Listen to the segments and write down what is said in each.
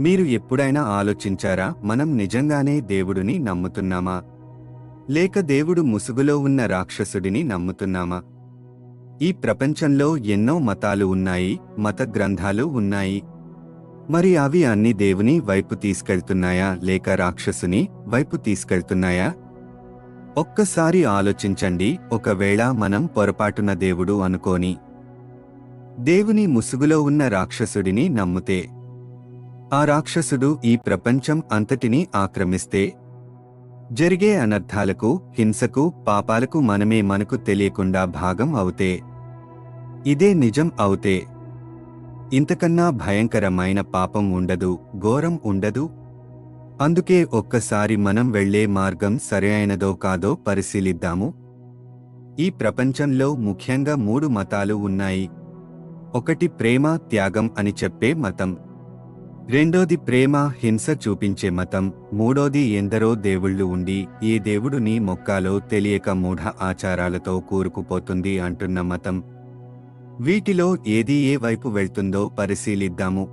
మీరు ఎప్పుడైనా ఆలోచించారా మనం నిజంగానే దేవుడిని నమ్ముతున్నామా? లేక దేవుడు ముసుగులో ఉన్న రాక్షసుడిని నమ్ముతున్నామా? ఈ ప్రపంచంలో ఎన్నో మతాలు ఉన్నాయి మత గ్రంథాలు ఉన్నాయి. మరి అవి అన్ని దేవుని వైపు తీసుకెళ్తున్నాయా లేక రాక్షసుని వైపు తీసుకెళ్తున్నాయా? ఒక్కసారి ఆలోచించండి ఒకవేళ మనం పొరపాటున దేవుడు అనుకోని. దేవుని ముసుగులో ఉన్న రాక్షసుడిని నమ్ముతే ఆ రాక్షసుడు ఈ ప్రపంచం అంతటినీ ఆక్రమిస్తే జరిగే అనర్థాలకు హింసకు పాపాలకు మనమే మనకు తెలియకుండా భాగం అవుతే. ఇదే నిజం అవుతే. ఇంతకన్నా భయంకరమైన పాపం ఉండదు ఘోరం ఉండదు. అందుకే ఒక్కసారి మనం వెళ్ళే మార్గం సరైనదో కాదో పరిశీలిద్దాము. ఈ ప్రపంచంలో ముఖ్యంగా మూడు మతాలు ఉన్నాయి. ఒకటి ప్రేమ త్యాగం అని చెప్పే మతం. రెండోది ప్రేమ హింస చూపించే మతం మూడోది ఎందరో దేవుళ్ళు ఉండి ఏ దేవుడుని మొక్కాలో తెలియక మూఢ ఆచారాలతో కూరుకుపోతుంది అంటున్న మతం. వీటిలో ఏది ఏ వైపు వెళ్తుందో పరిశీలిద్దాము.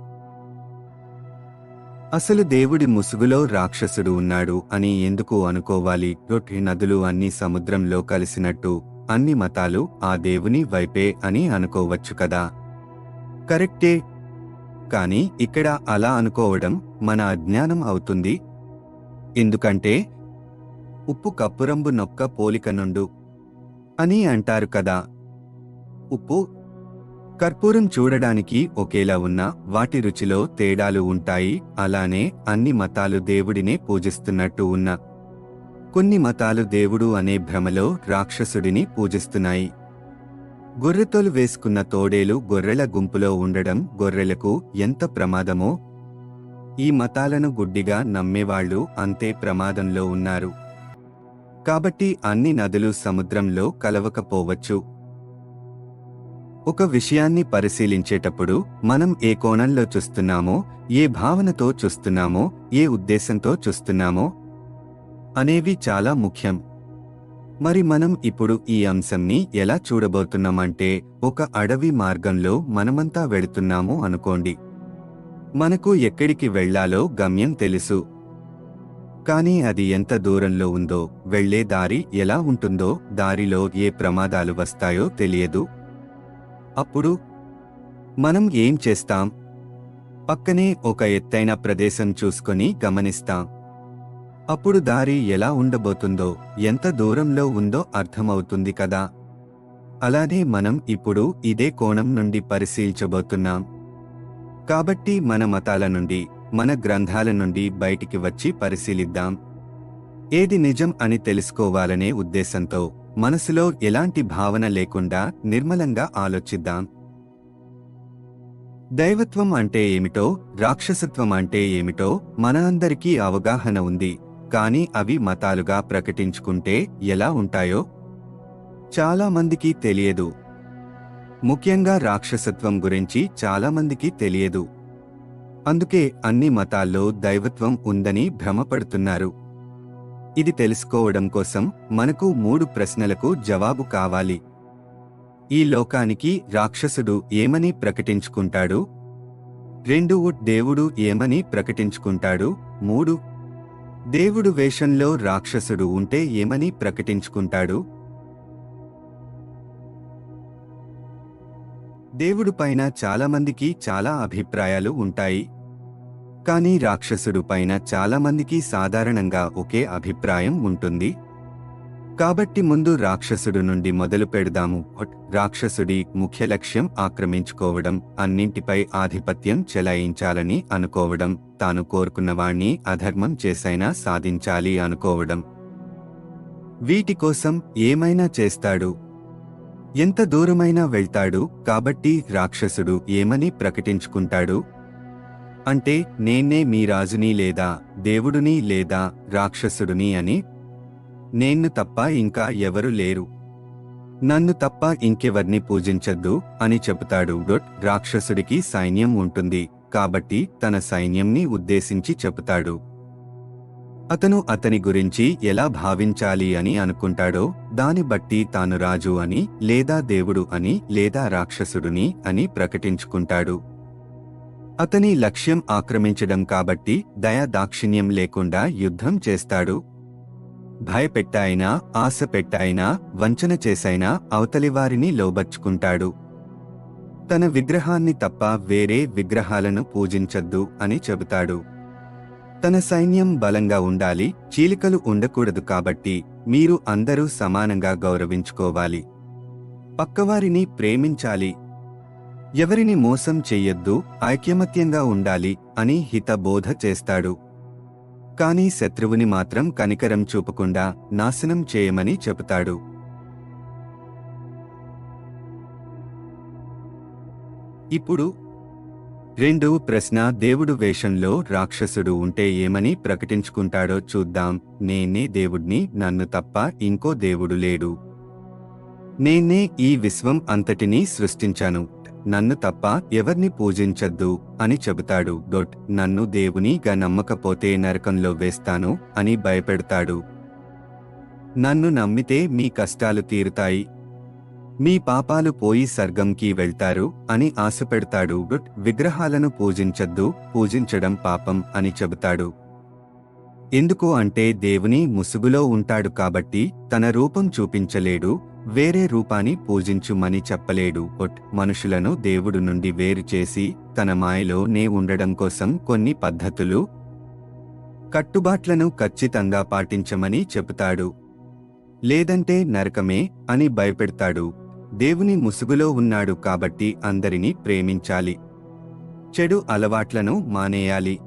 అసలు దేవుడి ముసుగులో రాక్షసుడు ఉన్నాడు అని ఎందుకు అనుకోవాలి? రొట్టి నదులు అన్ని సముద్రంలో కలిసినట్టు అన్ని మతాలు ఆ దేవుని వైపే అని అనుకోవచ్చు కదా? కరెక్టే కానీ ఇక్కడ అలా అనుకోవడం మన అజ్ఞానం అవుతుంది. ఎందుకంటే ఉప్పు కప్పురంబు నొక్క పోలిక నుండు అని అంటారు కదా. ఉప్పు కర్పూరం చూడడానికి ఒకేలా ఉన్నా వాటి రుచిలో తేడాలు ఉంటాయి. అలానే అన్ని మతాలు దేవుడినే పూజిస్తున్నట్టు ఉన్న కొన్ని మతాలు దేవుడు అనే భ్రమలో రాక్షసుడిని పూజిస్తున్నాయి. గొర్రెతోలు వేసుకున్న తోడేలు గొర్రెల గుంపులో ఉండడం గొర్రెలకు ఎంత ప్రమాదమో? ఈ మతాలను గుడ్డిగా నమ్మేవాళ్ళు అంతే ప్రమాదంలో ఉన్నారు. కాబట్టి అన్ని నదులు సముద్రంలో కలవకపోవచ్చు. ఒక విషయాన్ని పరిశీలించేటప్పుడు మనం ఏ కోణంలో చూస్తున్నామో ఏ భావనతో చూస్తున్నామో ఏ ఉద్దేశంతో చూస్తున్నామో అనేవి చాలా ముఖ్యం. మరి మనం ఇప్పుడు ఈ అంశంని ఎలా చూడబోతున్నామంటే ఒక అడవి మార్గంలో మనమంతా వెళుతున్నాము అనుకోండి. మనకు ఎక్కడికి వెళ్ళాలో గమ్యం తెలుసు. కానీ అది ఎంత దూరంలో ఉందో వెళ్ళే దారి ఎలా ఉంటుందో దారిలో ఏ ప్రమాదాలు వస్తాయో తెలియదు. అప్పుడు మనం ఏం చేస్తాం? పక్కనే ఒక ఎత్తైన ప్రదేశం చూసుకొని గమనిస్తాం. అప్పుడు దారి ఎలా ఉండబోతుందో ఎంత దూరంలో ఉందో అర్థమవుతుంది కదా. అలానే మనం ఇప్పుడు ఇదే కోణం నుండి పరిశీలించబోతున్నాం. కాబట్టి మన మతాల నుండి మన గ్రంథాల నుండి బయటికి వచ్చి పరిశీలిద్దాం. ఏది నిజం అని తెలుసుకోవాలనే ఉద్దేశంతో మనసులో ఎలాంటి భావన లేకుండా నిర్మలంగా ఆలోచిద్దాం. దైవత్వం అంటే ఏమిటో రాక్షసత్వం అంటే ఏమిటో మన అందరికీ అవగాహన ఉంది. కానీ అవి మతాలుగా ప్రకటించుకుంటే ఎలా ఉంటాయో? చాలా మందికి తెలియదు. ముఖ్యంగా రాక్షసత్వం గురించి చాలామందికి తెలియదు. అందుకే అన్ని మతాల్లో దైవత్వం ఉందని భ్రమపడుతున్నారు. ఇది తెలుసుకోవడం కోసం మనకు మూడు ప్రశ్నలకు జవాబు కావాలి. ఈ లోకానికి రాక్షసుడు ఏమని ప్రకటించుకుంటాడు? రెండు దేవుడు ఏమని ప్రకటించుకుంటాడు? మూడు దేవుడు వేషంలో రాక్షసుడు ఉంటే ఏమని ప్రకటించుకుంటాడు? దేవుడు పైన చాలామందికి చాలా అభిప్రాయాలు ఉంటాయి. కానీ రాక్షసుడు పైన చాలామందికి సాధారణంగా ఒకే అభిప్రాయం ఉంటుంది. కాబట్టి ముందు రాక్షసుడు నుండి మొదలు పెడదాము. రాక్షసుడి ముఖ్య లక్ష్యం ఆక్రమించుకోవడం అన్నింటిపై ఆధిపత్యం చెలాయించాలని అనుకోవడం తాను కోరుకున్నవాణ్ణి అధర్మం చేసైనా సాధించాలి అనుకోవడం. వీటి కోసం ఏమైనా చేస్తాడు? ఎంత దూరమైనా వెళ్తాడు కాబట్టి రాక్షసుడు ఏమని ప్రకటించుకుంటాడు? అంటే నేనే మీ రాజుని లేదా దేవుడుని లేదా రాక్షసుడుని అని నేను తప్ప ఇంకా ఎవరు లేరు. నన్ను తప్ప ఇంకెవర్ని పూజించద్దు అని చెబుతాడు డొట్. రాక్షసుడికి సైన్యం ఉంటుంది. కాబట్టి తన సైన్యంని ఉద్దేశించి చెబుతాడు. అతను అతని గురించి ఎలా భావించాలి అని అనుకుంటాడో దాని బట్టి తాను రాజు అని లేదా దేవుడు అని లేదా రాక్షసుడుని అని ప్రకటించుకుంటాడు. అతని లక్ష్యం ఆక్రమించడం కాబట్టి దయా దాక్షిణ్యం లేకుండా యుద్ధం చేస్తాడు. భయపెట్టాయినా ఆశ పెట్టాయినా వంచన చేసైనా అవతలివారిని లోబర్చుకుంటాడు. తన విగ్రహాన్ని తప్ప వేరే విగ్రహాలను పూజించద్దు అని చెబుతాడు. తన సైన్యం బలంగా ఉండాలి చీలికలు ఉండకూడదు కాబట్టి మీరు అందరూ సమానంగా గౌరవించుకోవాలి. పక్కవారిని ప్రేమించాలి. ఎవరిని మోసం చెయ్యొద్దు ఐక్యమత్యంగా ఉండాలి అని హితబోధ చేస్తాడు. కానీ శత్రువుని మాత్రం కనికరం చూపకుండా నాశనం చేయమని చెబుతాడు. ఇప్పుడు రెండు ప్రశ్న దేవుడు వేషంలో రాక్షసుడు ఉంటే ఏమని ప్రకటించుకుంటాడో చూద్దాం. నేనే దేవుడిని నన్ను తప్ప ఇంకో దేవుడు లేడు. నేనే ఈ విశ్వం అంతటినీ సృష్టించాను. నన్ను తప్ప ఎవర్ని పూజించద్దు అని చెబుతాడు. డొట్ నన్ను దేవునిగా నమ్మకపోతే నరకంలో వేస్తాను అని భయపెడతాడు. నన్ను నమ్మితే మీ కష్టాలు తీరుతాయి. మీ పాపాలు పోయి సర్గంకి వెళ్తారు అని ఆశపెడతాడు. డొట్ విగ్రహాలను పూజించద్దు పూజించడం పాపం అని చెబుతాడు. ఎందుకు అంటే దేవుని ముసుగులో ఉంటాడు కాబట్టి తన రూపం చూపించలేడు వేరే రూపాన్ని పూజించుమని చెప్పలేడు. ఒట్ మనుషులను దేవుడు నుండి వేరు చేసి తన మాయలో నే ఉండడం కోసం కొన్ని పద్ధతులు కట్టుబాట్లను ఖచ్చితంగా పాటించమని చెబుతాడు. లేదంటే నరకమే అని భయపెడతాడు. దేవుని ముసుగులో ఉన్నాడు కాబట్టి అందరినీ ప్రేమించాలి. చెడు అలవాట్లను మానేయాలి.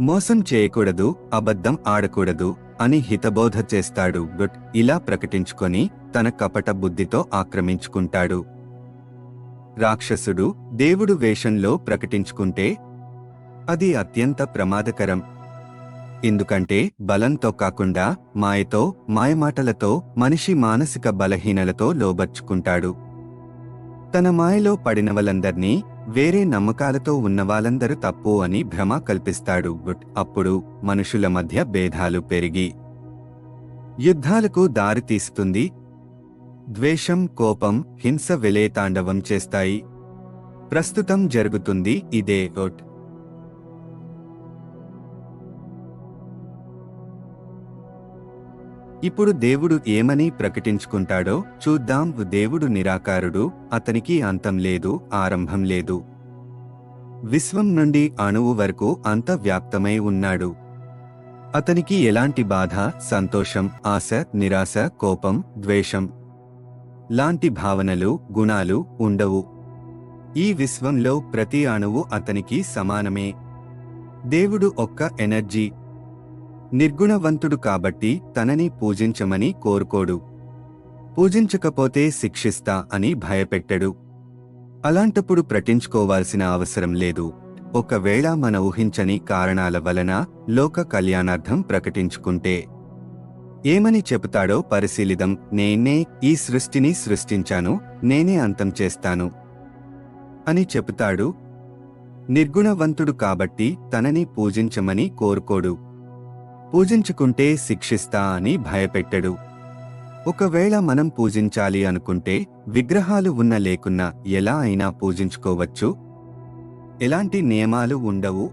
మోసం చేయకూడదు అబద్ధం ఆడకూడదు. అని హితబోధ చేస్తాడు. గుట్ ఇలా ప్రకటించుకొని తన కపట బుద్ధితో ఆక్రమించుకుంటాడు. రాక్షసుడు దేవుడు వేషంలో ప్రకటించుకుంటే అది అత్యంత ప్రమాదకరం. ఎందుకంటే బలంతో కాకుండా మాయతో మాయమాటలతో మనిషి మానసిక బలహీనలతో లోబర్చుకుంటాడు. తన మాయలో పడినవలందర్నీ వేరే నమ్మకాలతో ఉన్నవాళ్ళందరూ తప్పు అని భ్రమ కల్పిస్తాడు. గుట్ అప్పుడు మనుషుల మధ్య భేదాలు పెరిగి యుద్ధాలకు దారితీస్తుంది ద్వేషం కోపం హింస విలేతాండవం చేస్తాయి. ప్రస్తుతం జరుగుతుంది ఇదే ఒట్ ఇప్పుడు దేవుడు ఏమని ప్రకటించుకుంటాడో చూద్దాం. దేవుడు నిరాకారుడు అతనికి అంతం లేదు ఆరంభం లేదు. విశ్వం నుండి అణువు వరకు అంత వ్యాప్తమై ఉన్నాడు. అతనికి ఎలాంటి బాధ సంతోషం ఆశ నిరాశ కోపం ద్వేషం లాంటి భావనలు గుణాలు ఉండవు. ఈ విశ్వంలో ప్రతి అణువు అతనికి సమానమే. దేవుడు ఒక్క ఎనర్జీ నిర్గుణవంతుడు కాబట్టి తనని పూజించమని కోరుకోడు. పూజించకపోతే శిక్షిస్తా అని భయపెట్టడు. అలాంటప్పుడు ప్రటించుకోవాల్సిన అవసరం లేదు. ఒకవేళ మన ఊహించని కారణాల వలన లోక కళ్యాణార్థం ప్రకటించుకుంటే ఏమని చెబుతాడో పరిశీలిదం. నేనే ఈ సృష్టిని సృష్టించాను నేనే అంతం చేస్తాను అని చెబుతాడు. నిర్గుణవంతుడు కాబట్టి తనని పూజించమని కోరుకోడు. పూజించుకుంటే శిక్షిస్తా అని భయపెట్టడు. ఒకవేళ మనం పూజించాలి అనుకుంటే విగ్రహాలు ఉన్న లేకున్నా ఎలా అయినా పూజించుకోవచ్చు. ఎలాంటి నియమాలు ఉండవు.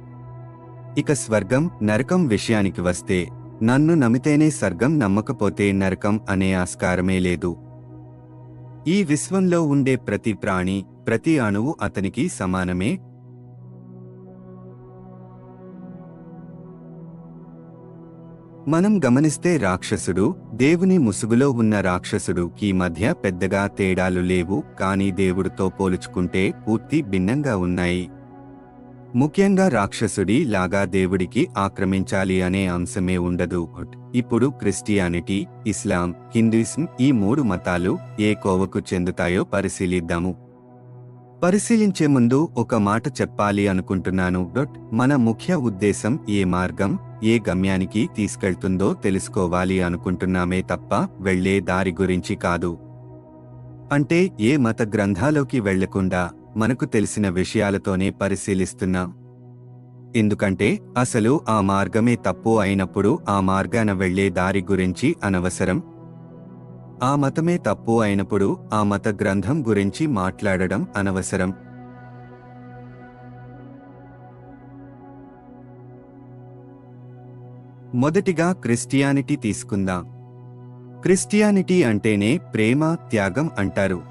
ఇక స్వర్గం నరకం విషయానికి వస్తే నన్ను నమ్మితేనే స్వర్గం నమ్మకపోతే నరకం అనే ఆస్కారమే లేదు. ఈ విశ్వంలో ఉండే ప్రతి ప్రాణి ప్రతి అణువు అతనికి సమానమే. మనం గమనిస్తే రాక్షసుడు దేవుని ముసుగులో ఉన్న రాక్షసుడు ఈ మధ్య పెద్దగా తేడాలు లేవు కానీ దేవుడితో పోల్చుకుంటే పూర్తి భిన్నంగా ఉన్నాయి. ముఖ్యంగా రాక్షసుడి లాగా దేవుడికి ఆక్రమించాలి అనే అంశమే ఉండదు. ఇప్పుడు క్రిస్టియానిటీ ఇస్లాం హిందూయిజం ఈ మూడు మతాలు ఏ కోవకు చెందుతాయో పరిశీలిద్దాము. పరిశీలించే ముందు ఒక మాట చెప్పాలి అనుకుంటున్నాను. డొట్ మన ముఖ్య ఉద్దేశం ఏ మార్గం ఏ గమ్యానికి తీసుకెళ్తుందో తెలుసుకోవాలి అనుకుంటున్నామే తప్ప వెళ్ళే దారి గురించి కాదు. అంటే ఏ మత గ్రంథాలోకి వెళ్ళకుండా మనకు తెలిసిన విషయాలతోనే పరిశీలిస్తున్నాం. ఎందుకంటే అసలు ఆ మార్గమే తప్పు అయినప్పుడు ఆ మార్గాన వెళ్ళే దారి గురించి అనవసరం ఆ మతమే తప్పు అయినప్పుడు ఆ మత గ్రంథం గురించి మాట్లాడడం అనవసరం. మొదటిగా క్రిస్టియానిటీ తీసుకుందాం. క్రిస్టియానిటీ అంటేనే ప్రేమ త్యాగం అంటారు.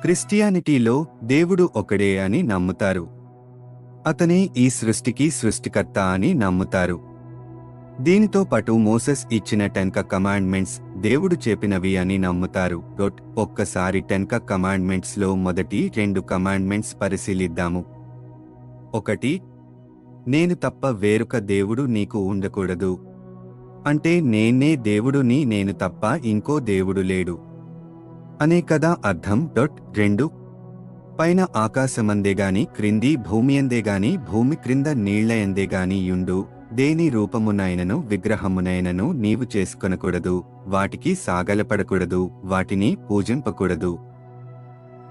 క్రిస్టియానిటీలో దేవుడు ఒకడే అని నమ్ముతారు. అతనే ఈ సృష్టికి సృష్టికర్త అని నమ్ముతారు. దీనితో పాటు మోసెస్ ఇచ్చిన టెన్క కమాండ్మెంట్స్ దేవుడు చెప్పినవి అని నమ్ముతారు. డొట్ ఒక్కసారి టెన్క కమాండ్మెంట్స్లో మొదటి రెండు కమాండ్మెంట్స్ పరిశీలిద్దాము. ఒకటి నేను తప్ప వేరొక దేవుడు నీకు ఉండకూడదు. అంటే నేనే దేవుడుని నేను తప్ప ఇంకో దేవుడు లేడు. అనే కదా అర్థం. డొట్ రెండు పైన ఆకాశమందే గాని క్రింది భూమి అందే గాని భూమి క్రింద నీళ్ళ గాని యుండు. దేని రూపమునైనను విగ్రహమునైనను నీవు చేసుకొనకూడదు. వాటికి సాగలపడకూడదు. వాటిని పూజింపకూడదు.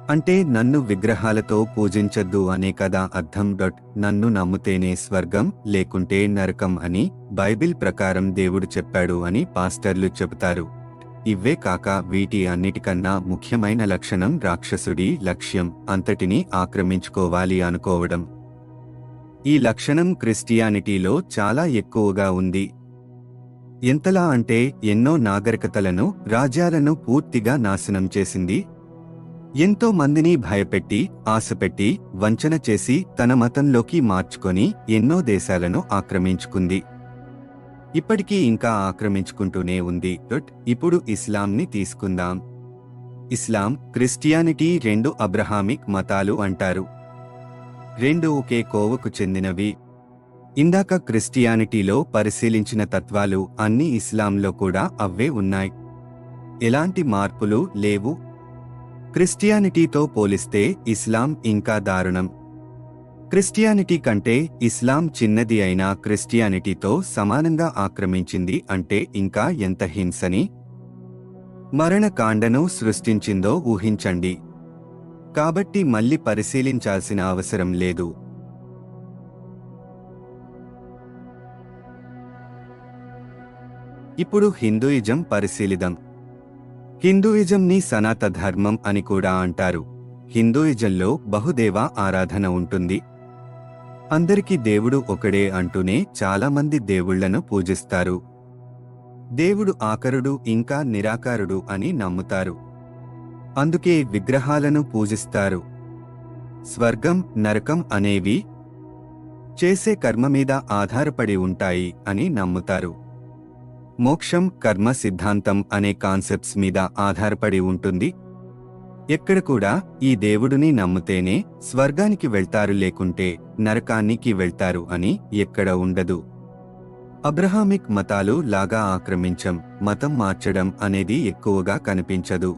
అంటే నన్ను విగ్రహాలతో పూజించద్దు అనే కదా అర్థం. డొట్ నన్ను నమ్ముతేనే స్వర్గం లేకుంటే నరకం అని బైబిల్ ప్రకారం దేవుడు చెప్పాడు అని పాస్టర్లు చెబుతారు. ఇవే కాక వీటి అన్నిటికన్నా ముఖ్యమైన లక్షణం రాక్షసుడి లక్ష్యం. అంతటిని ఆక్రమించుకోవాలి అనుకోవడం. ఈ లక్షణం క్రిస్టియానిటీలో చాలా ఎక్కువగా ఉంది. ఎంతలా అంటే ఎన్నో నాగరికతలను రాజ్యాలను పూర్తిగా నాశనం చేసింది. ఎంతో మందిని భయపెట్టి ఆశపెట్టి వంచన చేసి తన మతంలోకి మార్చుకొని ఎన్నో దేశాలను ఆక్రమించుకుంది. ఇప్పటికీ ఇంకా ఆక్రమించుకుంటూనే ఉంది. బట్ ఇప్పుడు ఇస్లాంని తీసుకుందాం. ఇస్లాం క్రిస్టియానిటీ రెండు అబ్రహామిక్ మతాలు అంటారు. రెండు ఒకే కోవకు చెందినవి. ఇందాక క్రిస్టియానిటీలో పరిశీలించిన తత్వాలు అన్ని ఇస్లాంలో కూడా అవే ఉన్నాయి. ఎలాంటి మార్పులు లేవు? క్రిస్టియానిటీతో పోలిస్తే ఇస్లాం ఇంకా దారుణం. క్రిస్టియానిటీ కంటే ఇస్లాం చిన్నది అయినా క్రిస్టియానిటీతో సమానంగా ఆక్రమించింది అంటే ఇంకా ఎంత హింసని? మరణకాండను సృష్టించిందో ఊహించండి. కాబట్టి మళ్ళీ పరిశీలించాల్సిన అవసరం లేదు. ఇప్పుడు హిందూయిజం పరిశీలిదాం హిందూయిజంని సనాత ధర్మం అని కూడా అంటారు. హిందూయిజంలో బహుదేవ ఆరాధన ఉంటుంది. అందరికీ దేవుడు ఒకడే అంటూనే చాలామంది దేవుళ్ళను పూజిస్తారు. దేవుడు ఆకరుడు ఇంకా నిరాకారుడు అని నమ్ముతారు. అందుకే విగ్రహాలను పూజిస్తారు. స్వర్గం నరకం అనేవి చేసే కర్మ మీద ఆధారపడి ఉంటాయి అని నమ్ముతారు. మోక్షం కర్మ సిద్ధాంతం అనే కాన్సెప్ట్స్ మీద ఆధారపడి ఉంటుంది. ఎక్కడ కూడా ఈ దేవుడిని నమ్ముతేనే స్వర్గానికి వెళ్తారు లేకుంటే నరకానికి వెళ్తారు అని ఎక్కడ ఉండదు. అబ్రహామిక్ మతాలు లాగా ఆక్రమించం మతం మార్చడం అనేది ఎక్కువగా కనిపించదు.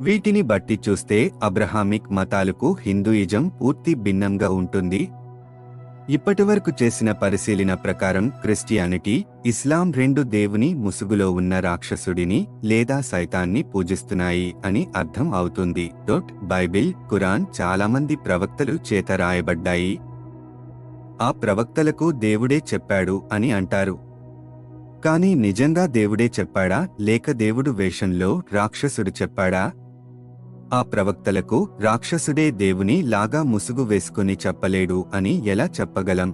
వీటిని బట్టి చూస్తే అబ్రహామిక్ మతాలకు హిందూయిజం పూర్తి భిన్నంగా ఉంటుంది. ఇప్పటివరకు చేసిన పరిశీలన ప్రకారం క్రిస్టియానిటీ ఇస్లాం రెండు దేవుని ముసుగులో ఉన్న రాక్షసుడిని లేదా సైతాన్ని పూజిస్తున్నాయి అని అర్థం అవుతుంది. డొట్ బైబిల్ కురాన్ చాలామంది ప్రవక్తలు చేత రాయబడ్డాయి. ఆ ప్రవక్తలకు దేవుడే చెప్పాడు అని అంటారు. కానీ నిజంగా దేవుడే చెప్పాడా? లేక దేవుడు వేషంలో రాక్షసుడు చెప్పాడా? ఆ ప్రవక్తలకు రాక్షసుడే దేవుని లాగా ముసుగు వేసుకుని చెప్పలేడు అని ఎలా చెప్పగలం?